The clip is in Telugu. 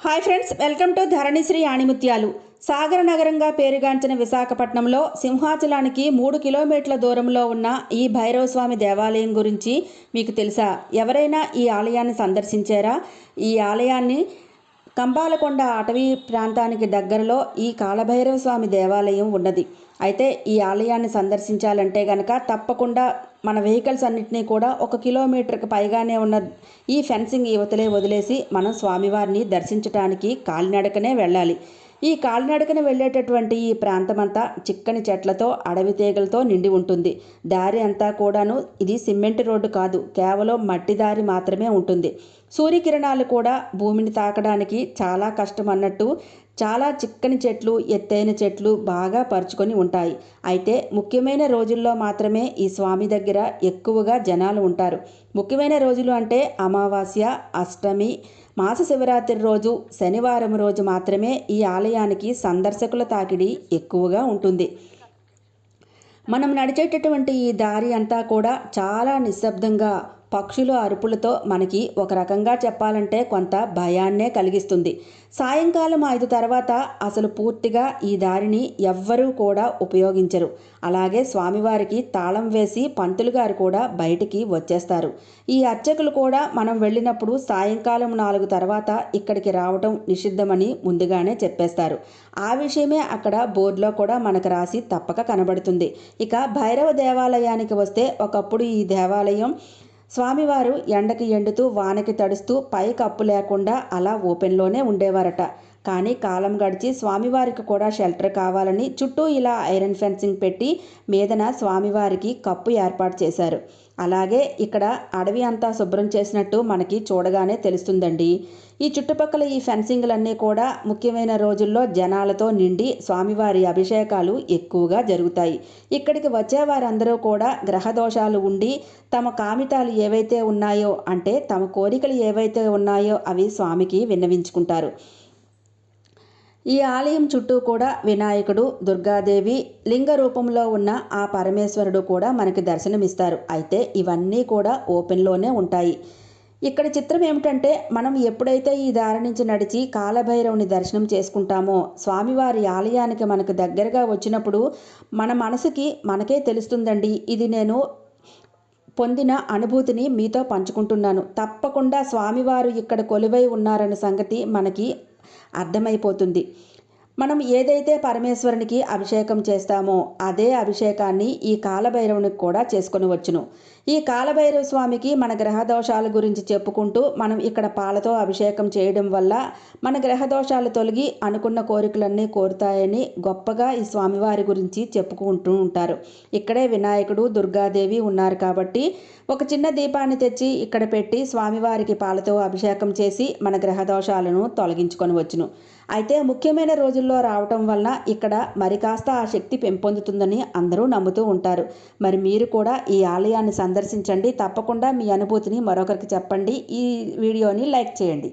Hi friends welcome to Dharanishri ఆణిముత్యాలు సాగర నగరంగా పేరుగాంచిన విశాఖపట్నంలో సింహాచలానికి మూడు కిలోమీటర్ల దూరంలో ఉన్న ఈ భైరవ స్వామి దేవాలయం గురించి మీకు తెలుసా? ఎవరైనా ఈ ఆలయాన్ని సందర్శించారా? ఈ ఆలయాన్ని కంబాలకొండ అటవీ ప్రాంతానికి దగ్గరలో ఈ కాలభైరవ స్వామి దేవాలయం ఉన్నది. అయితే ఈ ఆలయాన్ని సందర్శించాలంటే గనక తప్పకుండా మన వెహికల్స్ అన్నిటినీ కూడా ఒక కిలోమీటర్కి పైగానే ఉన్న ఈ ఫెన్సింగ్ యువతలే వదిలేసి మనం స్వామివారిని దర్శించడానికి కాలినడకనే వెళ్ళాలి. ఈ కాలినడకన వెళ్ళేటటువంటి ఈ ప్రాంతమంతా చిక్కని చెట్లతో అడవి తీగలతో నిండి ఉంటుంది. దారి అంతా కూడాను ఇది సిమెంట్ రోడ్డు కాదు. కేవలం మట్టి దారి మాత్రమే ఉంటుంది. సూర్యకిరణాలు కూడా భూమిని తాకడానికి చాలా కష్టం అన్నట్టు చాలా చిక్కని చెట్లు ఎత్తైన చెట్లు బాగా పరుచుకొని ఉంటాయి. అయితే ముఖ్యమైన రోజుల్లో మాత్రమే ఈ స్వామి దగ్గర ఎక్కువగా జనాలు ఉంటారు. ముఖ్యమైన రోజులు అంటే అమావాస్య అష్టమి మాస శివరాత్రి రోజు శనివారం రోజు మాత్రమే ఈ ఆలయానికి సందర్శకుల తాకిడి ఎక్కువగా ఉంటుంది. మనం నడిచేటటువంటి ఈ దారి అంతా కూడా చాలా నిశ్శబ్దంగా పక్షుల అరుపులతో మనకి ఒక రకంగా చెప్పాలంటే కొంత భయాన్నే కలిగిస్తుంది. సాయంకాలం ఐదు తర్వాత అసలు పూర్తిగా ఈ దారిని ఎవ్వరూ కూడా ఉపయోగించరు. అలాగే స్వామివారికి తాళం వేసి పంతులు గారు కూడా బయటికి వచ్చేస్తారు. ఈ అర్చకులు కూడా మనం వెళ్ళినప్పుడు సాయంకాలం నాలుగు తర్వాత ఇక్కడికి రావటం నిషిద్ధమని ముందుగానే చెప్పేస్తారు. ఆ విషయమే అక్కడ బోర్డులో కూడా మనకు రాసి తప్పక కనబడుతుంది. ఇక భైరవ దేవాలయానికి వస్తే ఒకప్పుడు ఈ దేవాలయం స్వామివారు ఎండకి ఎండుతూ వానకి తడుస్తూ పై కప్పు లేకుండా అలా ఓపెన్లోనే ఉండేవారట. కానీ కాలం గడిచి స్వామివారికి కూడా షెల్టర్ కావాలని చుట్టూ ఇలా ఐరన్ ఫెన్సింగ్ పెట్టి మీదన స్వామివారికి కప్పు ఏర్పాటు చేశారు. అలాగే ఇక్కడ అడవి అంతా శుభ్రం చేసినట్టు మనకి చూడగానే తెలుస్తుందండి. ఈ చుట్టుపక్కల ఈ ఫెన్సింగ్లన్నీ కూడా ముఖ్యమైన రోజుల్లో జనాలతో నిండి స్వామివారి అభిషేకాలు ఎక్కువగా జరుగుతాయి. ఇక్కడికి వచ్చే వారందరూ కూడా గ్రహదోషాలు ఉండి తమ కామితాలు ఏవైతే ఉన్నాయో అంటే తమ కోరికలు ఏవైతే ఉన్నాయో అవి స్వామికి విన్నవించుకుంటారు. ఈ ఆలయం చుట్టూ కూడా వినాయకుడు దుర్గాదేవి లింగ రూపంలో ఉన్న ఆ పరమేశ్వరుడు కూడా మనకి దర్శనమిస్తారు. అయితే ఇవన్నీ కూడా ఓపెన్లోనే ఉంటాయి. ఇక్కడ చిత్రం ఏమిటంటే మనం ఎప్పుడైతే ఈ దారి నుంచి నడిచి కాలభైరవుని దర్శనం చేసుకుంటామో స్వామివారి ఆలయానికి మనకు దగ్గరగా వచ్చినప్పుడు మన మనసుకి మనకే తెలుస్తుందండి ఇది నేను పొందిన అనుభూతిని మీతో పంచుకుంటున్నాను. తప్పకుండా స్వామివారు ఇక్కడ కొలువై ఉన్నారన్న సంగతి మనకి అర్థమైపోతుంది. మనం ఏదైతే పరమేశ్వరునికి అభిషేకం చేస్తామో అదే అభిషేకాన్ని ఈ కాలభైరవునికి కూడా చేసుకొని వచ్చును. ఈ కాలభైరవ స్వామికి మన గ్రహదోషాల గురించి చెప్పుకుంటూ మనం ఇక్కడ పాలతో అభిషేకం చేయడం వల్ల మన గ్రహదోషాలు తొలగి అనుకున్న కోరికలన్నీ కోరుతాయని గొప్పగా ఈ స్వామివారి గురించి చెప్పుకుంటూ ఉంటారు. ఇక్కడే వినాయకుడు దుర్గాదేవి ఉన్నారు కాబట్టి ఒక చిన్న దీపాన్ని తెచ్చి ఇక్కడ పెట్టి స్వామివారికి పాలతో అభిషేకం చేసి మన గ్రహదోషాలను తొలగించుకొని వచ్చును. అయితే ముఖ్యమైన రోజుల్లో రావటం వలన ఇక్కడ మరి కాస్త ఆ శక్తి పెంపొందుతుందని అందరూ నమ్ముతూ ఉంటారు. మరి మీరు కూడా ఈ ఆలయాన్ని సందర్శించండి. తప్పకుండా మీ అనుభూతిని మరొకరికి చెప్పండి. ఈ వీడియోని లైక్ చేయండి.